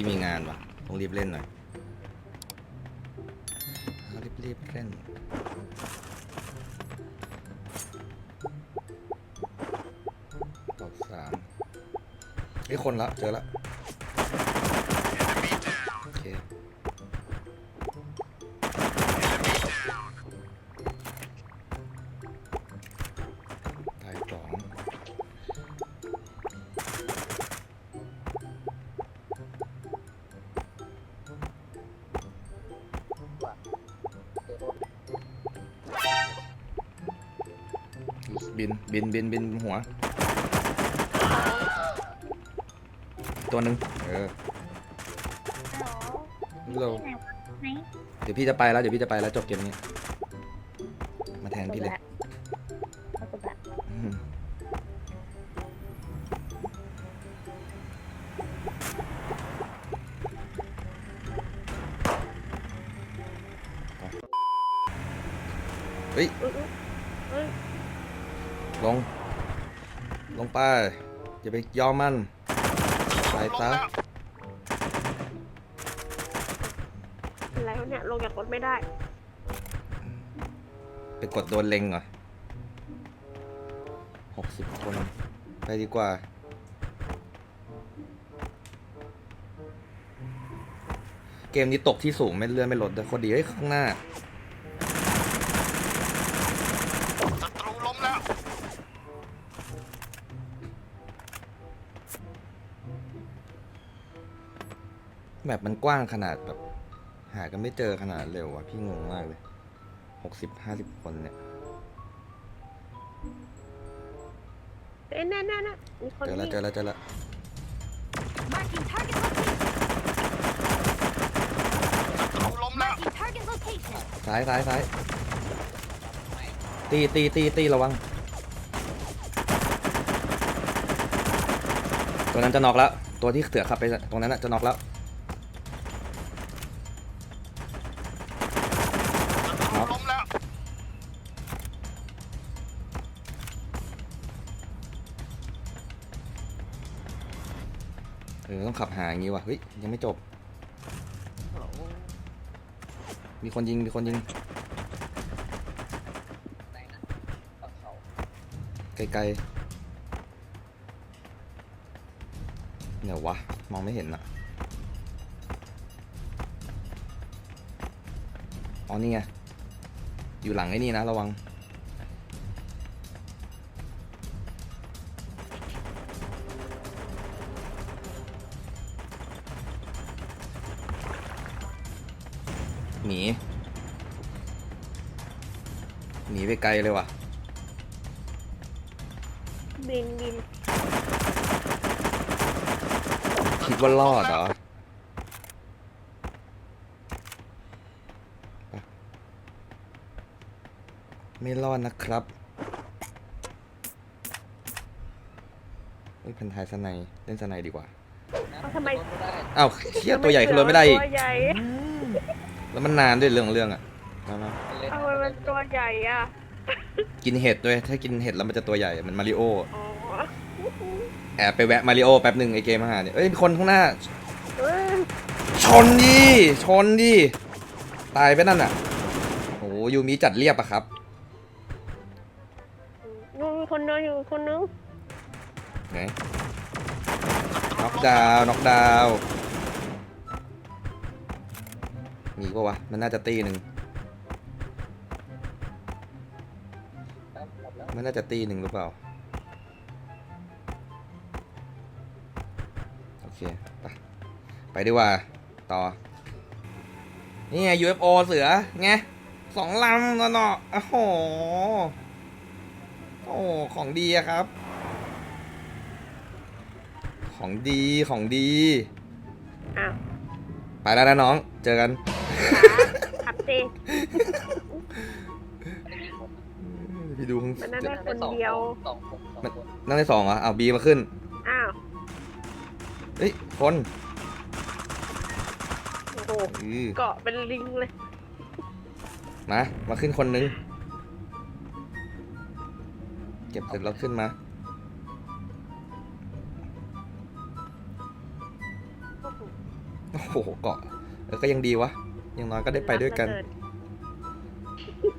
พี่มีงานว่ะต้องรีบเล่นหน่อยรีบรีบเล่นตอบสามไอ้คนละเจอละ บินบินบินบินหัว ตัวหนึ่งเออฮัลโหลเราที่ไหนวะไหนเดี๋ยวพี่จะไปแล้วเดี๋ยวพี่จะไปแล้วจบเกมนี้ มาแทนพี่เลยเอาตัวแบบอืมเฮ้ยอุ๊ยอุ๊ยเฮ้ย ลง ลงไป อย่าไปยอมมันไปซะอะไรวะเนี่ย ลงจากรถไม่ได้ ไปกดโดนเล็งเหรอหกสิบคน ไปดีกว่า เกมนี้ตกที่สูงไม่เลื่อนไม่ลดแต่คนดีเฮ้ยข้างหน้า แบบมันกว้างขนาดแบบ หากันไม่เจอขนาดเร็วว่ะพี่งงมากเลยหกสิบห้าสิบคนเนี่ยเอ้ยแน่แน่แน่มีคนเจอแล้ววิ่งเจอแล้วเจอแล้ว Marking target location. ศัตรูล้มแล้ว Marking target location. ซ้ายซ้ายซ้ายตีตีตีตีระวังตัวนั้นจะน็อกแล้ว ตัวที่เสือขับไปตรงนั้นน่ะจะน็อกแล้ว ออต้องขับหาอย่างงี้ว่ะเฮ้ยยังไม่จบ มีคนยิงมีคนยิงไกลๆเนี่ยวะมองไม่เห็นอะอ๋อนี่ไงอยู่หลังไอ้นี่นะระวัง หนี หนีไปไกลเลยว่ะ บินบินคิดว่ารอดเหรอไปไม่รอดนะครับเฮ้ยพันทายสไนยเล่นสไนยดีกว่า เอาทำไมอ้าวเทียตัวใหญ่ขึ้นรถไม่ได้อีก ตัวใหญ่ แล้วมันนานด้วยเรื่องของเรื่องอะมามาเอามันเป็นตัวใหญ่อะกินเห็ดด้วย ถ้ากินเห็ดแล้วมันจะตัวใหญ่มันมาริโออ๋อแอบไปแวะมาริโอแป๊บหนึ่งไอเกมมาหาเนี่ยเอ้ยมีคนข้างหน้า เออชนดิชนดิตายไปนั่นอะโอ้ยูมิจัดเรียบอะครับนู่นมีคนนอนอยู่คนนึงไหนน็อกดาวน์น็อกดาว มีปะวะ มันน่าจะตีหนึ่ง มันน่าจะตีหนึ่งหรือเปล่า โอเค ไป ไปดีกว่า ต่อ นี่ไง UFO เสือ ไง สองลำแล้วเนาะโอ้โห โอ้ ของดีอะครับ ของดี ของดี อ้าว ไปแล้วนะน้อง เจอกัน ขับเจพี่ดูข้างมันนั่งได้คนเดียวมันนั่งได้สองเหรอเอาบีมาขึ้น อ้าว เฮ้ย คนโอ้โห อือเกาะเป็นลิงเลย มา มาขึ้นคนนึง เก็บเสร็จแล้วขึ้นมา โอ้โหโอ้โหเกาะเออก็ยังดีวะ อย่างน้อยก็ได้ไปด้วยกันรั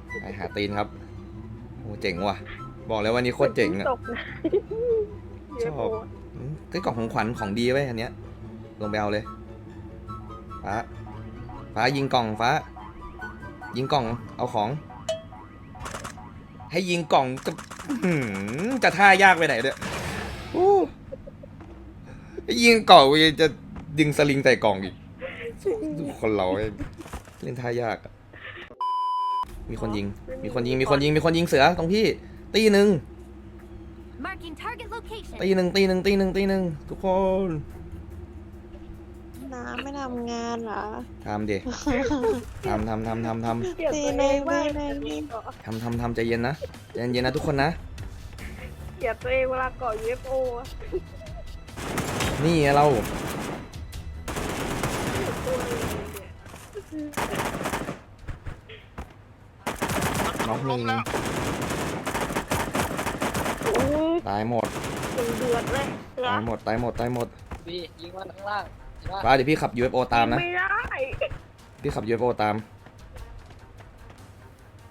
เหลือเไปหาตีนครับโอ้เจ๋งว่ะ บอกเลยว่านี่โคตรเจ๋งอะตกนะชอบอืมซื้อกล่องของขวัญของดีไว้ยอันเนี้ย ลงไปเอาเลย ฟ้า ฟ้ายิงกล่องฟ้า ยิงกล่อง เอาของ ให้ยิงกล่องจะอื้อหือจะท่ายากไปไหนเนี่ยโอ้ให้ยิงกล่องกูยังจะดึงสลิงใส่กล่องอีกดู คนเราเองเล่นท่ายากอะมีคนยิง มีคนยิง มีคนยิง มีคนยิงเสือตรงพี่ ตีหนึ่ง Marking target location. ตีหนึ่งตีหนึ่งตีหนึ่งตีหนึ่งทุกคนน้ำไม่ทำงานเหรอทำดิทำทำทำทำทำเกลียดตีตัวในเองมากตีในนี่ทำทำทำใจเย็นนะใจเย็นๆนะทุกคนนะเกลียดตัวเองเวลาเกาะ UFO อะนี่ไงเรา นี่ยน้องหนึ่งโอ้ยตายหมดตึงเดือดเลยเสือตายหมดตายหมดตายหมดพี่ยิงมันข้างล่างยิงว่าป้าเดี๋ยวพี่ขับ UFO ตามนะ ไม่ได้ พี่ขับ UFO ตาม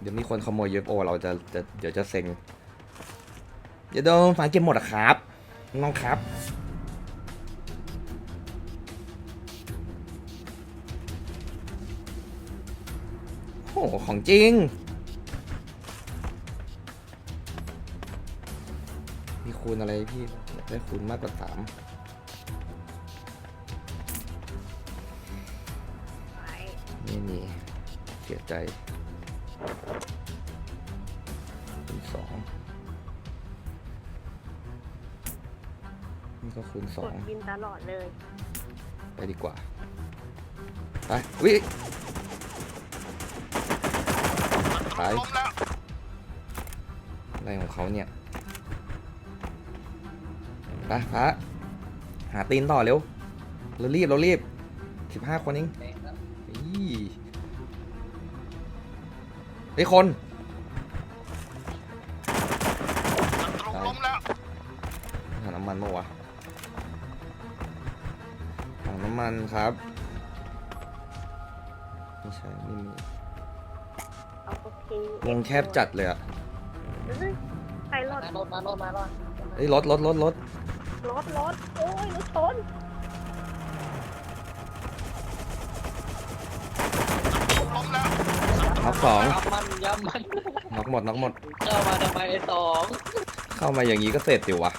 เดี๋ยวมีคนขโมย UFO เราจะจะเดี๋ยวจะเซ็งเดี๋ยวโดนฝาเก็บหมดอะครับน้องครับ อ้โหของจริง มีคูณอะไรพี่อยากได้คูณมากกว่าสามไม่มีเสียใจคูณสองนี่ก็คูณสกองดกินตลอดเลย ไปดีกว่า ไปวิ ไปล้มแล้วอะไรของเขาเนี่ยไปพระหาตีนต่อเร็ว เรารีบเรารีบสิบห้าคนเองแดงแล้วอีไอ้ยคนศัตรูล้มแล้วถังน้ำมันเมื่อวะถังน้ำมันครับ ไม่ใช่ไม่มีเอาโอเค วงแคบจัดเลยอะเฮ้ยใครรถมารถมารถมารถเอ้ยรถรถรถรถรถรถโอ้ยรถชนล้มแล้วน็อกสองย้ำมันย้ำมันน็อกหมดน็อกหมด เข้ามาทำไมไอ้สองเข้ามาอย่างนี้ก็เสร็จดิวะ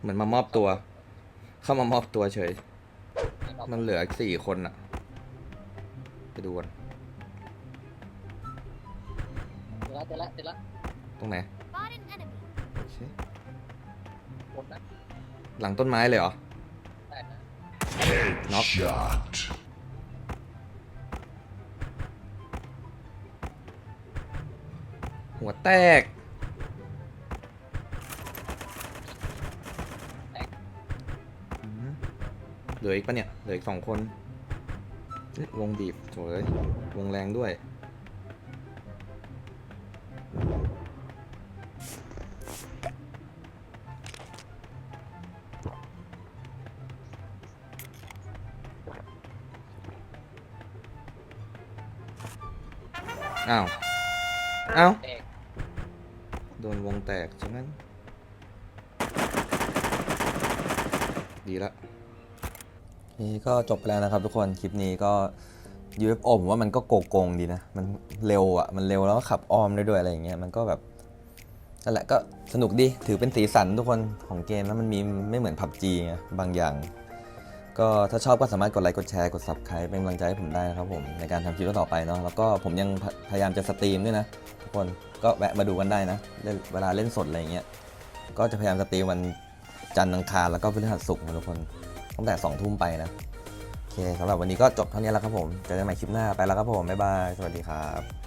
เหมือนมามอบตัว เข้ามามอบตัวเฉย มันเหลืออีกสี่คนอะ ไปดูกันเสร็จแล้วเสร็จแล้วเสร็จแล้วตรงไหน Spot an enemy. โอเคหมดนะหลังต้นไม้เลยเหรอได้นะน็อกหัวแตกอืมเหลืออีกปะเนี่ย เหลืออีกสองคนเฮ้ย วงบีบโถเลยวงแรงด้วย อ้าว อ้าว โดนวงแตกใช่ไหมดีละ นี่ก็จบไปแล้วนะครับทุกคน คลิปนี้ก็ UFO ผมว่ามันก็โกงโกงดีนะ มันเร็วอะ มันเร็วแล้วก็ขับอ้อมได้ด้วยอะไรอย่างเงี้ย มันก็แบบนั่นแหละก็สนุกดี ถือเป็นสีสันทุกคนของเกมแล้วมันมีไม่เหมือน PUBG ไงบางอย่าง ก็ถ้าชอบก็สามารถกดไลค์ กดแชร์ กด Subscribe เป็นกำลังใจให้ผมได้นะครับผม ในการทำคลิปต่อไปเนาะ แล้วก็ผมยังพยายามจะสตรีมด้วยนะทุกคน ก็แวะมาดูกันได้นะเล่นเวลาเล่นสดอะไรเงี้ย ก็จะพยายามสตรีมวันจันทร์อังคารแล้วก็พฤหัสศุกร์นะทุกคน ตั้งแต่สองทุ่มไปนะโอเคสำหรับวันนี้ก็จบเท่านี้แล้วครับผมเจอกันใหม่คลิปหน้าไปแล้วครับผมบ๊ายบายสวัสดีครับ